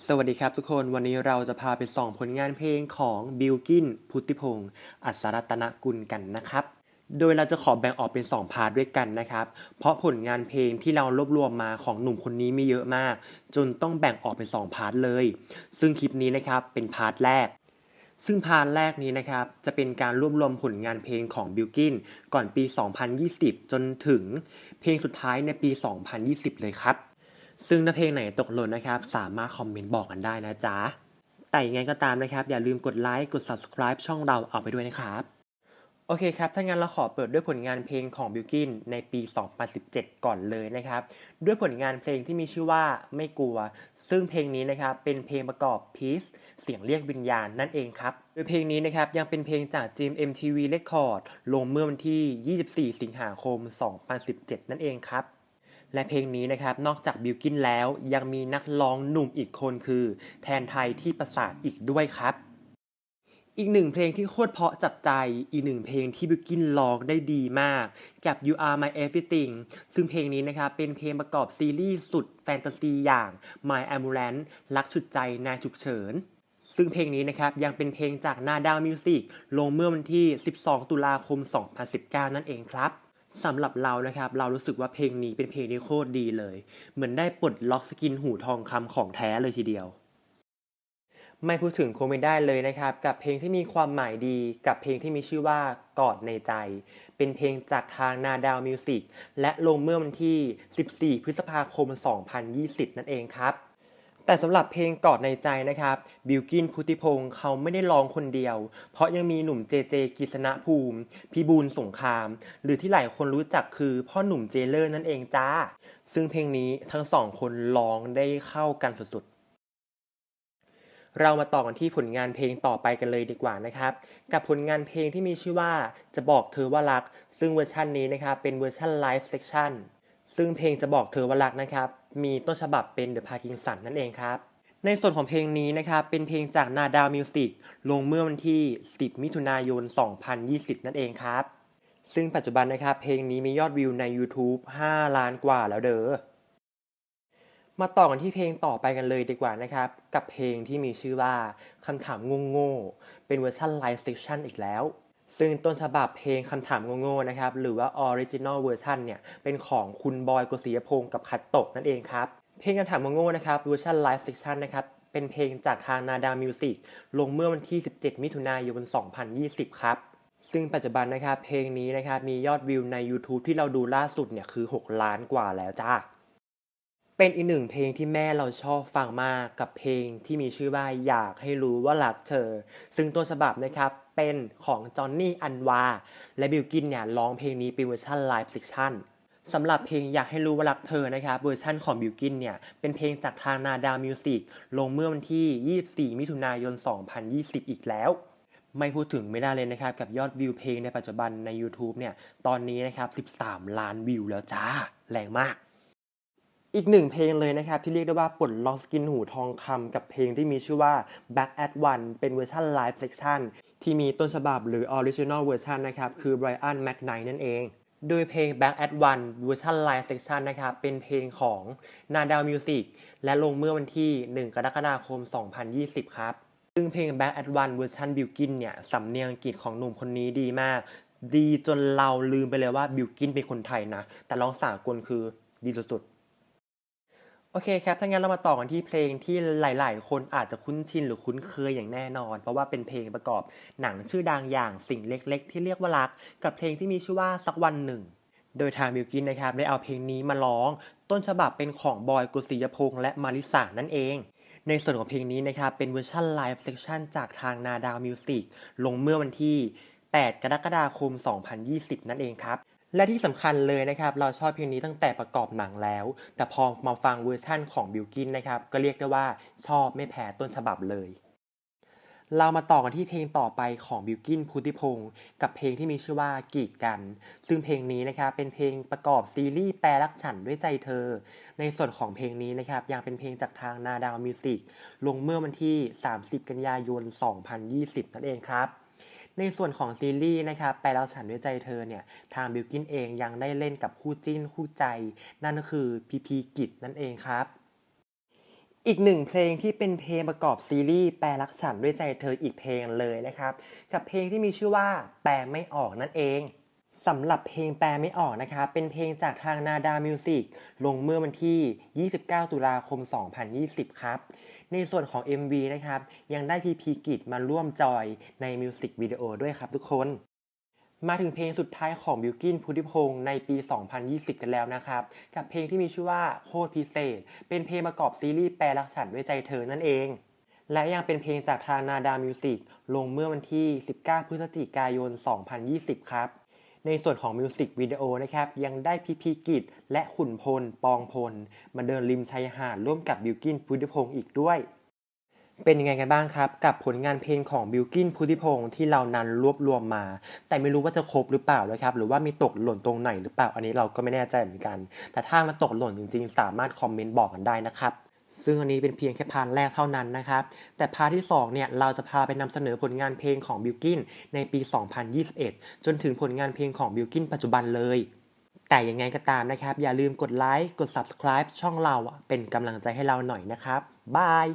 สวัสดีครับทุกคนวันนี้เราจะพาไปส่องผลงานเพลงของบิลกินพุทธิพงศ์อัศรัตนกุลกันนะครับ โดยเราจะขอแบ่งออกเป็น 2 พาร์ทด้วยกันนะครับ เพราะผลงานเพลงที่เรารวบรวมมาของหนุ่มคนนี้ไม่เยอะมาก จนต้องแบ่งออกเป็น 2 พาร์ทเลย ซึ่งคลิปนี้นะครับเป็นพาร์ทแรก ซึ่งพาร์ทแรกนี้นะครับจะเป็นการรวบรวมผลงานเพลงของบิลกินก่อนปี 2020 จนถึงเพลงสุดท้ายในปี 2020 เลยครับ ซึ่งถ้าเพลงไหนตกหล่นนะครับ สามารถคอมเมนต์บอกกันได้นะจ๊ะ แต่ยังไงก็ตามนะครับ อย่าลืมกดไลค์กด subscribe ช่องเราเอาไปด้วยนะครับ โอเคครับ ถ้างั้นเราขอเปิดด้วยผลงานเพลงของบิลกินในปี 2017 ก่อนเลยนะครับ ด้วยผลงานเพลงที่มีชื่อว่าไม่กลัว ซึ่งเพลงนี้นะครับเป็นเพลงประกอบ Peace เสียงเรียกวิญญาณนั่นเองครับโดยเพลงนี้นะครับยังเป็นเพลงจาก Jim MTV Record ลงเมื่อวันที่ 24 สิงหาคม 2017 นั่นเองครับ และเพลงนี้นะครับนอกจากบิลกินแล้วยังมีนักร้องหนุ่มอีกคนคือ แทนไทยที่ประสาทอีกด้วยครับ อีกหนึ่งเพลงที่โคตรเพาะจับใจ อีกหนึ่งเพลงที่บิลกินร้องได้ดีมาก กับ You Are My Everything ซึ่งเพลงนี้นะครับเป็นเพลงประกอบซีรีส์สุดแฟนตาซีอย่าง My Ambulance รักฉุดใจนายฉุกเฉินซึ่งเพลงนี้นะครับยังเป็นเพลงจากนาดาวมิวสิกลงเมื่อวันที่ 12 ตุลาคม 2019 นั่นเองครับ สำหรับเรานะครับ เรารู้สึกว่าเพลงนี้เป็นเพลงที่โคตรดีเลย เหมือนได้ปลดล็อกสกินหูทองคำของแท้เลยทีเดียว ไม่พูดถึงคงไม่ได้เลยนะครับ กับเพลงที่มีความหมายดีกับเพลงที่มีชื่อว่ากอดในใจ เป็นเพลงจากทางนาดาวมิวสิกและลงเมื่อวันที่ 14 พฤษภาคม 2020 นั่นเองครับ แต่สำหรับเพลงกอดในใจนะครับ บิลกินพุทธิพงศ์เขาไม่ได้ร้องคนเดียว เพราะยังมีหนุ่มเจเจกิษณภูมิพี่บูลสงคราม หรือที่หลายคนรู้จักคือพ่อหนุ่มเจเลอร์นั่นเองจ้า ซึ่งเพลงนี้ทั้งสองคนร้องได้เข้ากันสุดๆ เรามาต่อกันที่ผลงานเพลงต่อไปกันเลยดีกว่านะครับ กับผลงานเพลงที่มีชื่อว่าจะบอกเธอว่ารัก ซึ่งเวอร์ชันนี้นะครับเป็นเวอร์ชันไลฟ์เซ c ชันซึ่งเพลงจะบอกเธอว่ารักนะครับ มีต้นฉบับเป็น The Parkinson นั่นเองครับ ในส่วนของเพลงนี้นะครับเป็นเพลงจากนาดาวมิวสิกลงเมื่อวันที่ 10 มิถุนายน 2020 นั่นเองครับ ซึ่งปัจจุบันนะครับเพลงนี้มียอดวิวใน YouTube 5 ล้านกว่าแล้วเด้อ มาต่อกันที่เพลงต่อไปกันเลยดีกว่านะครับ กับเพลงที่มีชื่อว่าคำถามโง่ๆเป็นเวอร์ชันไลฟ์เซ c ชันอีกแล้ว ซึ่งต้นฉบับเพลงคำถามโง่ๆนะครับ หรือว่าออริจินอลเวอร์ชันเนี่ย เป็นของคุณบอยกฤษยพงศ์กับคัตตกนั่นเองครับ เพลงคำถามโง่ๆนะครับเวอร์ชันไลฟ์เซ c ชันนะครับ เป็นเพลงจากทางนาดามิวสิกลงเมื่อวันที่ 17 มิถุนายน 2020 ครับ ซึ่งปัจจุบันนะครับ เพลงนี้นะครับ มียอดวิวใน YouTube ที่เราดูล่าสุดเนี่ยคือ 6 ล้านกว่าแล้วจ้าเป็นอีกหนึ่งเพลงที่แม่เราชอบฟังมากกับเพลงที่มีชื่อว่าอยากให้รู้ว่ารักเธอ ซึ่งต้นฉบับนะครับ เป็นของจอห์นนี่อันวา และบิลกินเนี่ยร้องเพลงนี้เป็นเวอร์ชันไลฟ์ซ c ชันสำหรับเพลงอยากให้รู้ว่ารักเธอนะครับเวอร์ชันของบิลกินเนี่ย เป็นเพลงจากทางนาดาวมิวสิกลงเมื่อวันที่ 24 มิถุนายน 2020 อีกแล้ว ไม่พูดถึงไม่ได้เลยนะครับกับยอดวิวเพลงในปัจจุบันใน YouTube เนี่ย ตอนนี้นะครับ 13 ล้านวิวแล้วจ้า แรงมาก อีกหนึ่งเพลงเลยนะครับ ที่เรียกได้ว่าปลดล็อกสกินหูทองคำกับเพลงที่มีชื่อว่า Back at One เป็นเวอร์ชันไลฟ์เซ c ชันที่มีต้นฉบับหรือ Original Version นะครับ คือ Brian McKnight นั่นเอง โดยเพลง Back at One เวอร์ชันไลฟ์เซ c ชันนะครับ เป็นเพลงของ Nadal Music และลงเมื่อวันที่ 1 กรกฎาคม 2020 ครับ ซึ่งเพลง Back at One เวอร์ชันบิลกินเนี่ยสำเนียงอังกฤษของหนุ่มคนนี้ดีมาก ดีจนเราลืมไปเลยว่าบิลกินเป็นคนไทยนะ แต่ร้องสากลคือดีสุดๆ โอเคครับ ถ้างั้นเรามาต่อกันที่เพลงที่หลาย ๆ คนอาจจะคุ้นชินหรือคุ้นเคยอย่างแน่นอน เพราะว่าเป็นเพลงประกอบหนังชื่อดังอย่างสิ่งเล็ก ๆ ที่เรียกว่ารัก กับเพลงที่มีชื่อว่าสักวันหนึ่ง โดยทางบิลกินนะครับได้เอาเพลงนี้มาร้อง ต้นฉบับเป็นของบอยกุศิยพงษ์และมาริสานั่นเอง ในส่วนของเพลงนี้นะครับเป็นเวอร์ชันไลฟ์เซ c ชันจากทางนาดาวมิวสิกลงเมื่อวันที่ 8 กรกฎาคม 2020 นั่นเองครับ และที่สำคัญเลยนะครับ เราชอบเพลงนี้ตั้งแต่ประกอบหนังแล้ว แต่พอมาฟังเวอร์ชั่นของบิลกินนะครับ ก็เรียกได้ว่าชอบไม่แพ้ต้นฉบับเลย เรามาต่อกันที่เพลงต่อไปของบิลกินพุทธิพงศ์กับเพลงที่มีชื่อว่ากีดกัน ซึ่งเพลงนี้นะครับเป็นเพลงประกอบซีรีส์แปลรักฉันด้วยใจเธอ ในส่วนของเพลงนี้นะครับยังเป็นเพลงจากทางนาดาวมิวสิกลงเมื่อวันที่ 30 กันยายน 2020 นั่นเองครับ ในส่วนของซีรีส์นะครับแปแล้วฉันด้วยใจเธอเนี่ยทางบิลกินเองยังได้เล่นกับคู่จิ้นคู่ใจ นั่นก็คือพีพีกิจนั่นเองครับอีกหนึ่งเพลงที่เป็นเพลงประกอบซีรีส์แปลรักฉันด้วยใจเธออีกเพลงเลยนะครับ กับเพลงที่มีชื่อว่าแปลไม่ออกนั่นเอง สำหรับเพลงแปลไม่ออกนะครับเป็นเพลงจากทางนาดามิวสิกลงเมื่อวันที่ 29 ตุลาคม 2020 ครับ ในส่วนของ MV นะครับ ยังได้พีพีกิจมาร่วมจอยในมิวสิกวิดีโอด้วยครับทุกคน มาถึงเพลงสุดท้ายของบิวกินพุทธิพงศ์ในปี 2020 กันแล้วนะครับ กับเพลงที่มีชื่อว่าโคตรพิเศษ เป็นเพลงประกอบซีรีส์แปลรักฉันด้วยใจเธอนั่นเองและยังเป็นเพลงจากทางนาดามิวสิกลงเมื่อวันที่ 19 พฤศจิกายน 2020 ครับ ในส่วนของมิวสิกวิดีโอนะครับยังได้พีพีกิจและขุนพล ปองพล มาเดินริมชายหาดร่วมกับบิวกินพุทธิพงศ์อีกด้วย เป็นยังไงกันบ้างครับ กับผลงานเพลงของบิลกินพุทธิพงศ์ที่เรานั้นรวบรวมมา แต่ไม่รู้ว่าจะครบหรือเปล่านะครับ หรือว่ามีตกหล่นตรงไหนหรือเปล่าอันนี้เราก็ไม่แน่ใจเหมือนกัน แต่ถ้ามันตกหล่นจริงๆ สามารถคอมเมนต์บอกกันได้นะครับ ซึ่งอันนี้เป็นเพียงแค่พาร์ทแรกเท่านั้นนะครับ แต่พาร์ทที่สองเนี่ยเราจะพาไปนำเสนอผลงานเพลงของบิลกินในปี 2021 จนถึงผลงานเพลงของบิลกินปัจจุบันเลย แต่ยังไงก็ตามนะครับ อย่าลืมกดไลค์ กด subscribe ช่องเราเป็นกำลังใจให้เราหน่อยนะครับบาย